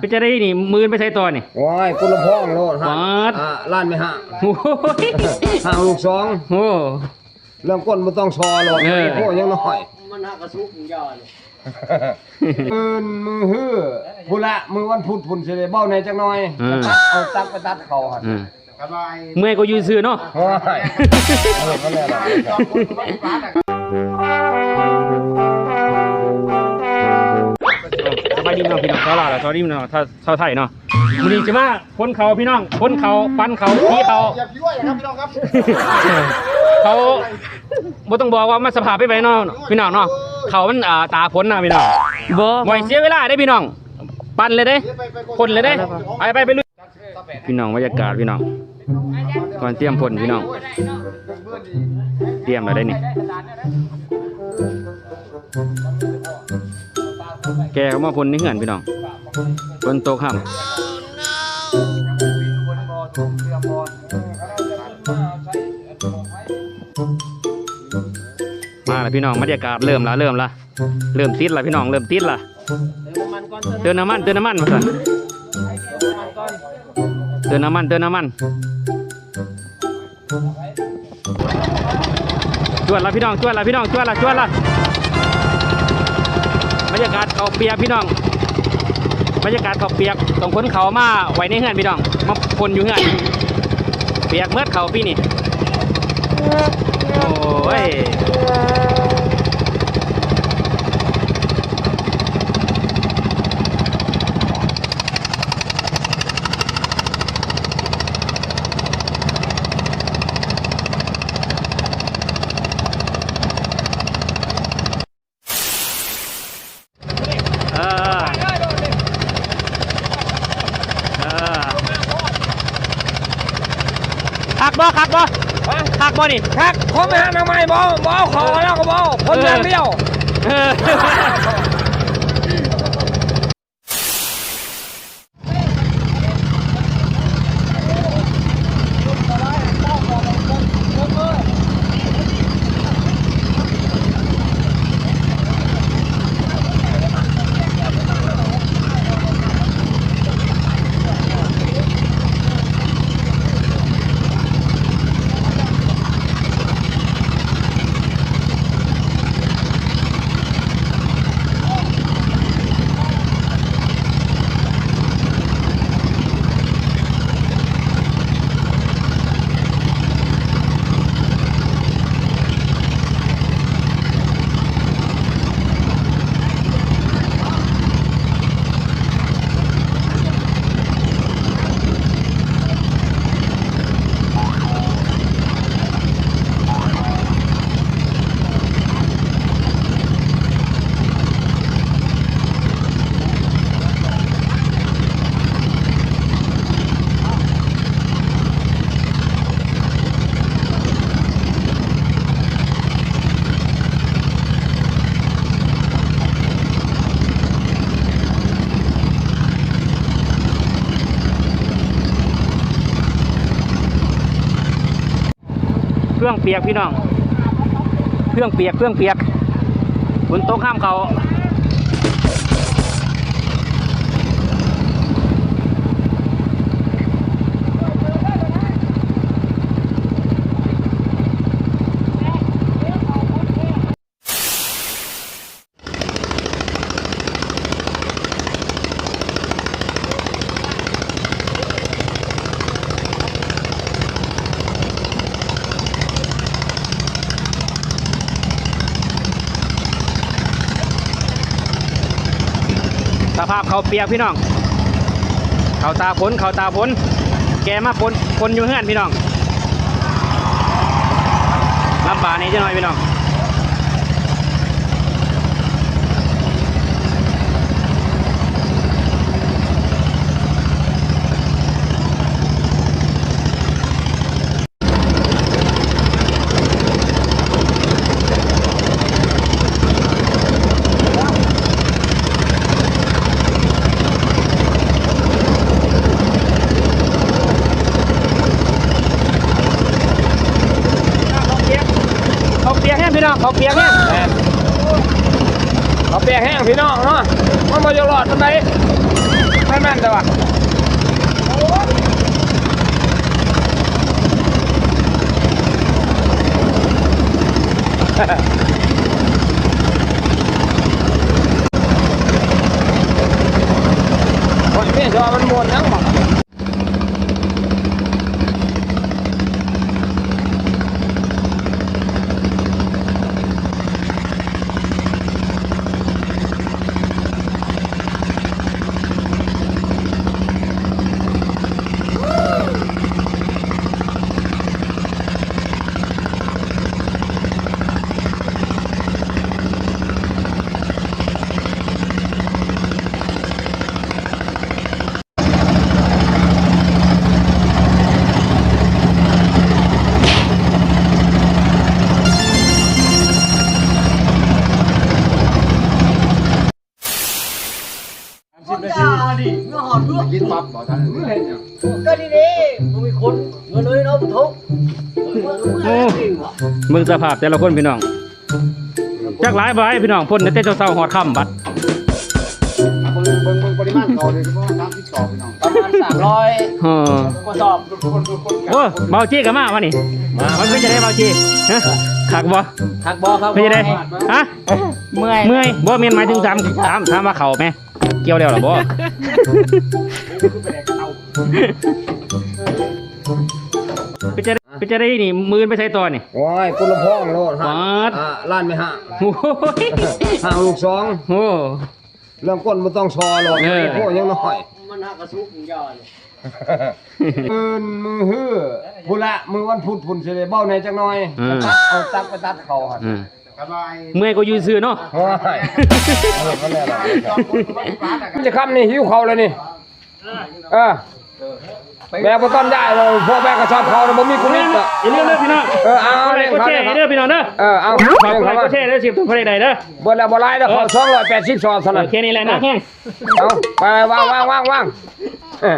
ไปจะได้นี่มือไปใช้ตัวนี่ โอ้ยกุลพ่องโลดปาด อ่าล้านไม่ห่างโอ้ยห่างลูกสองโอ้ เริ่มก้นบ่ต้องซอหรอกเออ โอ้ยังน้อยมันหักกระซุกยอดเลยมือมือฮื้อพุ่นละมือวันพุธพุ่นสิได้เบ้าในจักหน่อยอืมเอาตักไปตัดเขาหั่นอืมเมื่อยก็ยืนซื้อเนาะ โอ้ยเออก็แน่นอนสบา ยดีเนาะพี่น้องชาวลาวและชาวดิมเนาะถ้าชาวไทยเนาะวันนี้จะมาพ้นเขาพี่น้องพ้นเขาปันเขาที่เขา อย่าพี่ว่าครับพี่น้องครับเขาบ่ต้องบอกว่ามันสภาพไปไปเนาะพี่น้องเนาะเขามันอ่าตาพ้นนะพี่น้องบ่บ่ให้เสียเวลาได้พี่น้อง ปั่นเลยเด้พ่นเลยเด้ไปไปไปลุยพี่น้องบรรยากาศพี่น้องก่อนเตรียมพ่นพี่น้อง เตรียมแล้วได้นี่แก เขามาพ่นในเหือนพี่น้องฝนตกค่ำมาแล้วพี่น้องบรรยากาศเริ่มละเริ่มละเริ่มติดละพี่น้องเริ่มติดละเติมน้ำมันเติมน้ำมันมาก่นเติมน้ำมันเติมน้ำมันจวดละพี่น้องจวดละพี่น้องจวดละจวดละ บรรยากาศเขาเปียกพี่น้อง บรรยากาศเขาเปียกต้องพ้นเขามาไว้ในเฮือนพี่น้อง มาพ่นอยู่เฮือนเปียกเมื่อเขาพี่นี่ โอ้ย กบ่คักบ่คักบ่นี่ครับผมไปหาทำไมบ่บ่เอาเขาแล้วก็บ่เอาคนอย่างเดียว เครื่องเปียกพี่น้อง เครื่องเปียกเครื่องเปียกฝนตกข้ามเขา ภาพเขาเปียกพี่น้อง เขาตาพ้นเขาตาพ้นแกมาพ้นพ้นอยู่เฮือนพี่น้องลำบากนี่จะหน่อยพี่น้อง เขา เปียกแห้งพี่น้องเขาเปียกแห้งเอาเปียกแห้งพี่น้องเนาะมันบ่จะรอดปานใดแม่นไหมนั่นแต่ว่าโอ้ยเมียจอมันมวนยัง บ่กินปั๊บบ่ทันก็ดีดีมันมีคนเงินเลยเนาะพุทธโอ้มึงสภาพแต่ละคนพี่น้องจักหลายบ่ให้พี่น้องพ่นแต่เจ้าเศร้าหอดค่ำบัดเบิ่งเบิ่งเบิ่งปริมาณเขาเลยประมาณ30กล่องพี่น้องประมาณ300เออกระสอบโอ้เบาจี้กับมาวะนี่มันเป็นจะได้เบาจี้ฮะขักบ่ทักบ่ครับเป็นจะได้ฮะเมื่อยเมื่อยบ่เมียนหมายถึงถามถามถามว่าเข่าไหม เกี่ยวแล้วหรอบ่เป็นจะได้เป็นจะได้นี่มือไปใช้ตัวนี่ โอ้ยกุลพองโลดฮะปาด อ่าล้านไม่ห่าโอ้ยห่างลูกสองโอ้ เรื่องก้นบ่ต้องซอหรอกเออ โอ้ยังน้อยมันหักกระสุกยอดเลยมือมือฮื้อพุละมือวันพุธพุ่นสิได้เบ้าในจักหน่อยอืม เอาตักไปตัดเขาหั่น อืมสบาย เมื่อยก็ยืนซื้อเนาะโอ้ยเออมันแน่ล่ะมันจะคำนี่หิวเขาเลยนี่เออแม่บ่ต้นได้เลยพ่อแม่ก็ชอบเขาแล้วบ่มีคุณนิดอะอย่าลืมเด้อพี่น้องเออเอากดไลค์กดแชร์ให้เด้อพี่น้องเด้อเออเอาฝากกดไลค์กดแชร์เด้อสิบทุกคนใดเด้อเบิดแล้วบ่หลายแล้วขอ280ซอเท่านั้นโอเคนี่แหละนะแห้งเอาไปวางวางวางวางเออ